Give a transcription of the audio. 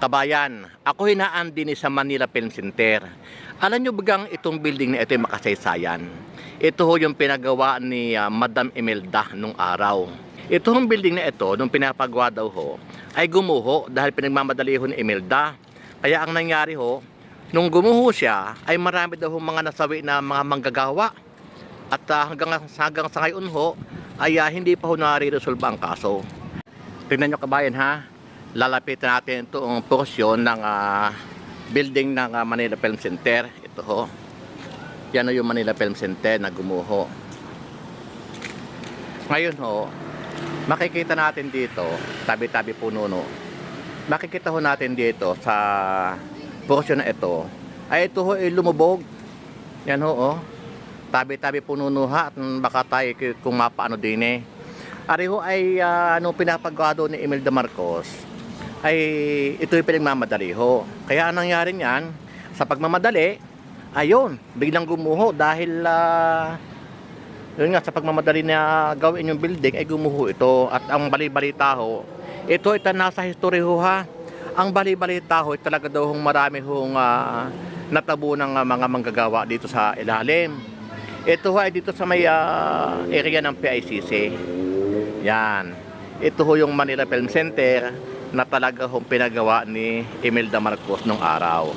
Kabayan, ako hinaan din sa Manila Film Center. Alam nyo bagang itong building na ito ay makasaysayan? Ito ho yung pinagawa ni ah, Madam Imelda nung araw. Ito hong building na ito, nung pinapagawa daw ho, ay gumuho dahil pinagmamadali ho ni Imelda. Kaya ang nangyari ho, nung gumuho siya, ay marami daw ho mga nasawi na mga manggagawa. At ah, hanggang, hanggang sa ngayon ho, ay ah, hindi pa ho nare-resolve ang kaso. Tingnan nyo kabayan ha, lalapitan natin itong porsyon ng ah, building ng ah, Manila Film Center. Ito ho. Yan ho yung Manila Film Center na gumuho. Ngayon ho, makikita natin dito, tabi-tabi puno no. Makikita ho natin dito sa porsyon na ito, ay ito ho ay lumubog. Yan ho oh. Tabi-tabi no ha at baka tayo kung mapaano din eh. Ari ho ay uh, ano pinapagawa ni Imelda Marcos ay ito yung pinagmamadali ho. Kaya anong nangyari niyan, sa pagmamadali, ayun, biglang gumuho dahil ah, yun nga, sa pagmamadali na gawin yung building, ay gumuho ito. At ang bali-balita ho, ito ito nasa history ho ha. Ang bali-balita ho, ay talaga daw hong marami hong ah, natabo ng ah, mga manggagawa dito sa ilalim. Ito ho ay dito sa may ah, area ng PICC. Yan. Ito ho yung Manila Film Center na talaga hong pinagawa ni Imelda Marcos nung araw.